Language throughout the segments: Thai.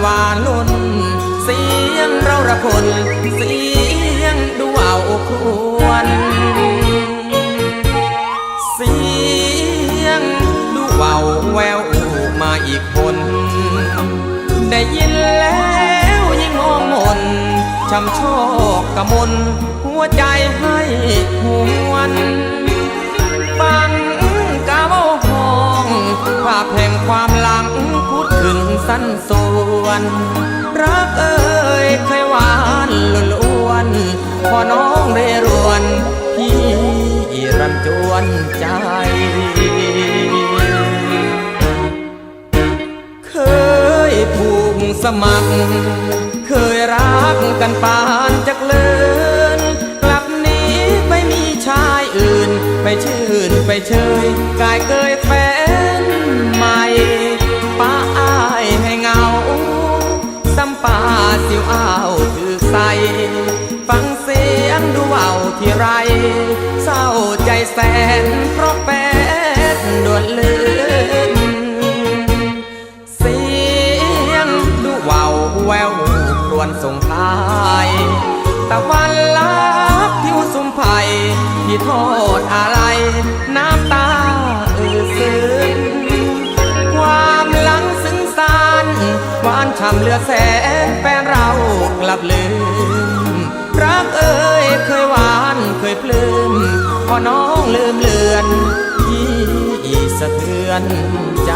หวานล้น เสียงเราระคนเสียงดูเอาควรเสียงดูเบาแววมาอีกคน ได้ยินแล้วยิ่งมองมนช้ำโชคกะมนหัวใจให้หวนฟังกาวห้องภาพแห่งความหลัง ดถึงสั้นส่วน รักเอ่ยเคยหวานล้วนล้วน พอน้องเรรวน พี่รันจวนใจ เคยผูกสมัคร เคยรักกันปานจักเลินกลับนี้ไปมีชายอื่น ไปชื่นไปเชยกายเกยแฟ น้ำตาเอือซึ้งความหลังซึ้งสานหวานช่ำเลือแสนแฟนเรากลับลืม รักเอ่ยเคยหวานเคยปลื้มพอน้องลืมเลือนที่สะเทือนใจ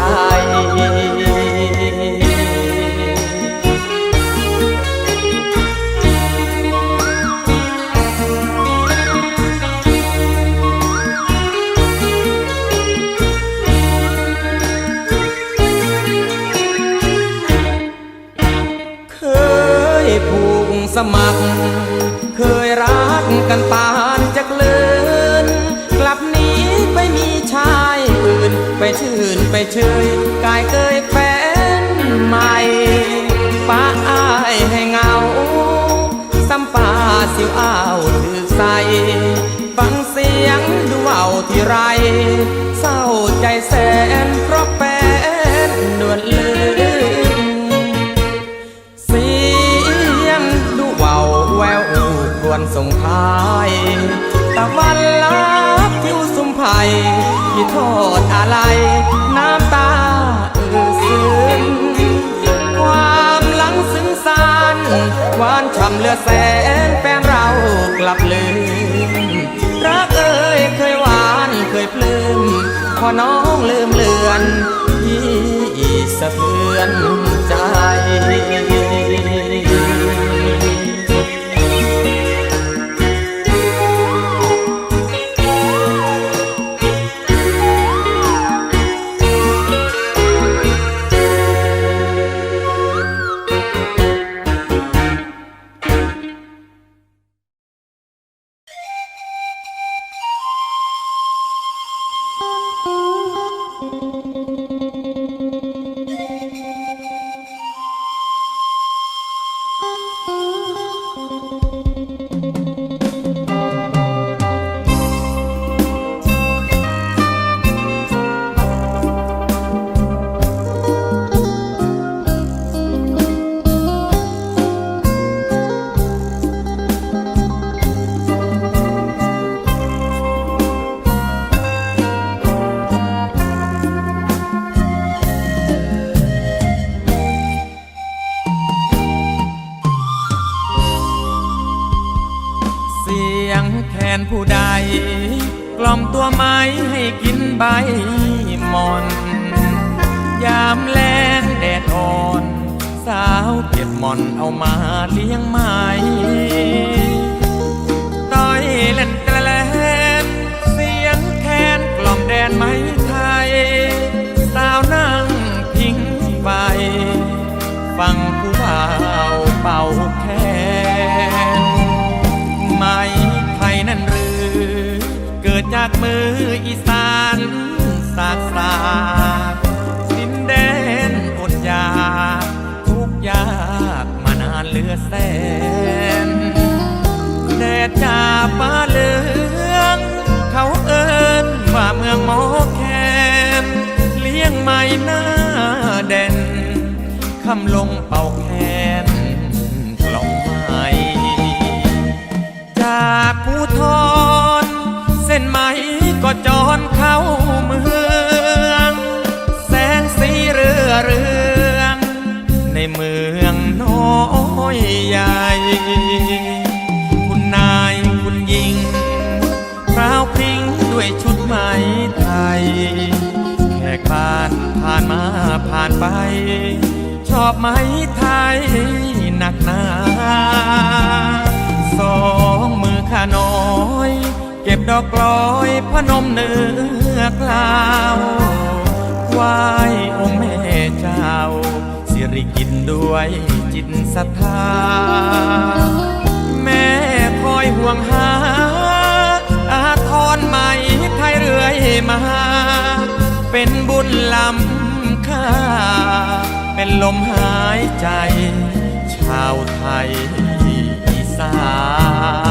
ไปชื่นไปเชยกายเกยแฟนใหม่ป้าอายให้เงาสัมปาสิวอ้าวถือใสฟังเสียงดูเอาที่ไร เศร้าใจแสนเพราะแฟนด่วนลืมเสียงดูเบาแววครวนส่งท้ายตะวันลับทิว ไปพี่โทษอะไร น้ำตาเอือซึ้งความหลังซึ้งสานหวานช่ำเลือแสนแฟนเรากลับลืมรักเอ่ยเคยหวานเคยปลื้มพอน้องลืมเลือนพี่สะเทือน กล่อมตัวไม้ให้กินใบหมอนยามแรงแดดอ่อน สาวเก็บหมอนเอามาเลี้ยงไม้ต้อยเล่นตะแลนเสียงแคนกล่อมแดนไม้ไทย สาวนั่งพิงไฟฟังผู้บ่าวเป่าแคน จากมืออีสานสากสากดินแดนอดอยากทุกอย่างอแสนแดดจ้าฟ้าเหลือง เขาเอิ้นว่าเมืองหมอแคนเลี้ยงไม่หน้าเด่นคำลงเป่าแคนกล่อมไม้จากผู้ทอ ใหญ่ คุณนายคุณหญิงพราวพริ้งด้วยชุดไหมไทย แขกบ้านผ่านมาผ่านไป ชอบไหมไทยหนักหนาสองมือข้าน้อย เก็บดอกกลอยพนมเนื้อกล่าวไหวองค์แม่เจ้า สิริกินด้วย จิตศรัทธา แม่คอยห่วงหา อาทรใหมไทยเรื่อยมา เป็นบุญล้ำค่า เป็นลมหายใจ ชาวไทยอีสาน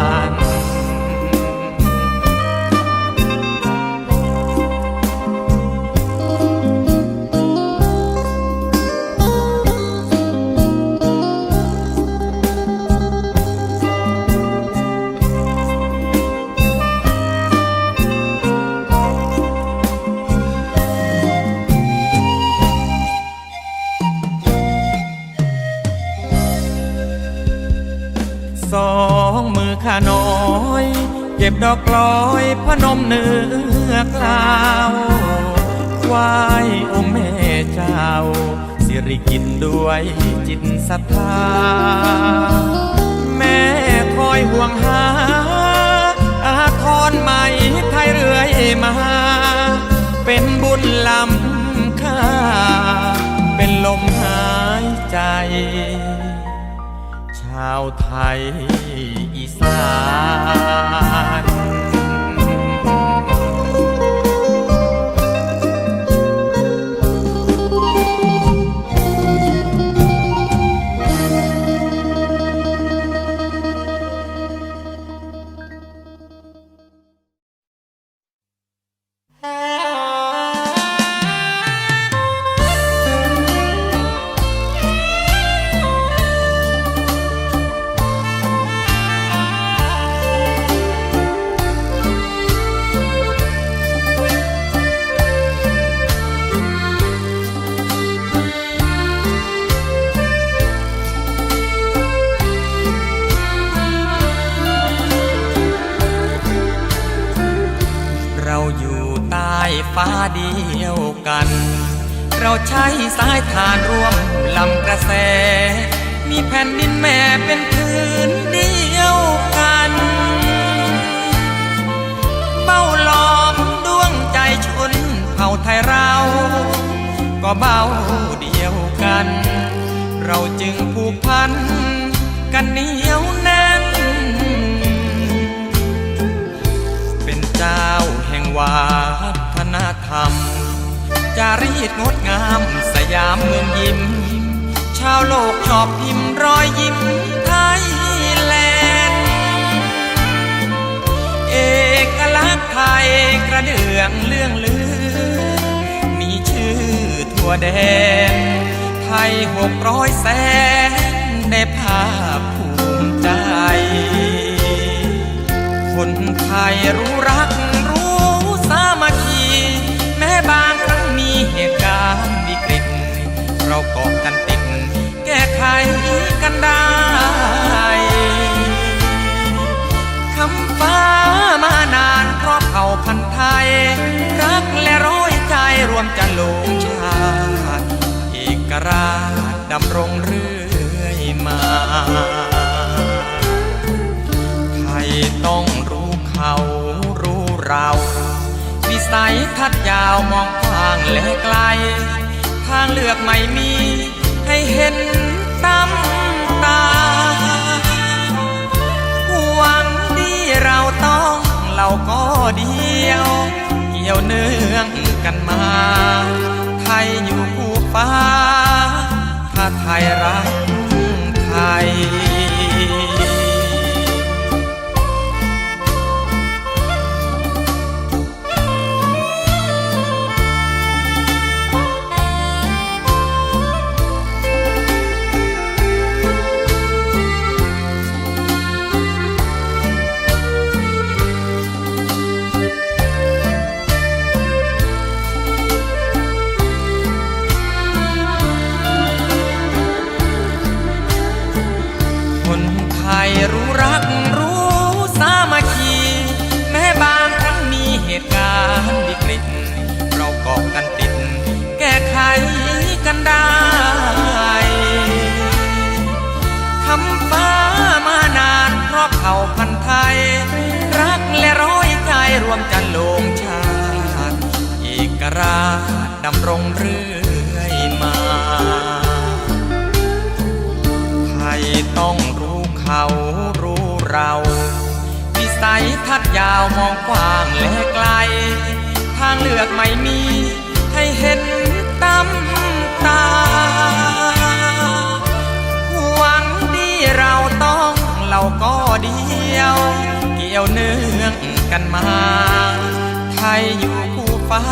สองมือข้าน้อย เก็บดอกกลอยพนมเนื้อกล่าวไหว้องค์แม่เจ้า สิริกินด้วยจิตศรัทธา แม่คอยห่วงหา อาทรไหมไทยเรื่อยมา เป็นบุญล้ำค่า เป็นลมหายใจาวไทยอีสาน เราใช้สายทานร่วมลำกระแส มีแผ่นดินแม่เป็นพื้นเดียวกัน เบ้าหลอมดวงใจชนเผ่าไทยเรา ก็เบ้าเดียวกัน เราจึงผูกพันกันเหนียวแน่น เป็นเจ้าแห่งวัฒนธรรม จารีตงดงามสยามเมืองยิ้ม ชาวโลกชอบพิมพ์รอยยิ้มไทยแลนด์เอกลักษณ์ไทยกระเดื่องเรื่องลือ มีชื่อทั่วแดน ไทยหกร้อยแสนได้ภาพภูมิใจ คนไทยรู้รัก เราเกาะกันติดแก้ไขกันได้คำฟ้ามานานเพราะเผ่าพันธุ์ไทย รักและร้อยใจรวมจะลงชาติเอกราชดำรงเรื่อยมาไทยต้องรู้เขารู้เรา วิสัยทัดยาวมองกว้างและไกล ทางเลือกไม่มีให้เห็นตั้มตาหวังดีเราต้องเราก็เดียว เกี่ยวเนื่องกันมา ไทยอยู่คู่ฟ้า ถ้าไทยรักไทย เราเกาะกันติด แก้ไขกันได้คำฟ้ามานานเพราะเผ่าพันธุ์ไทย รักและร้อยใจรวมกันลงชาติเอกราชดำรงเรื่อยมาไทยต้องรู้เขารู้เราวิสัยทัศน์ยาวมองกว้างและไกล ทางเลือกไม่มี ให้เห็นตำตา หวังดีเราต้องเราก็เดียว เกี่ยวเนื่องกันมา ไทยอยู่คู่ฟ้า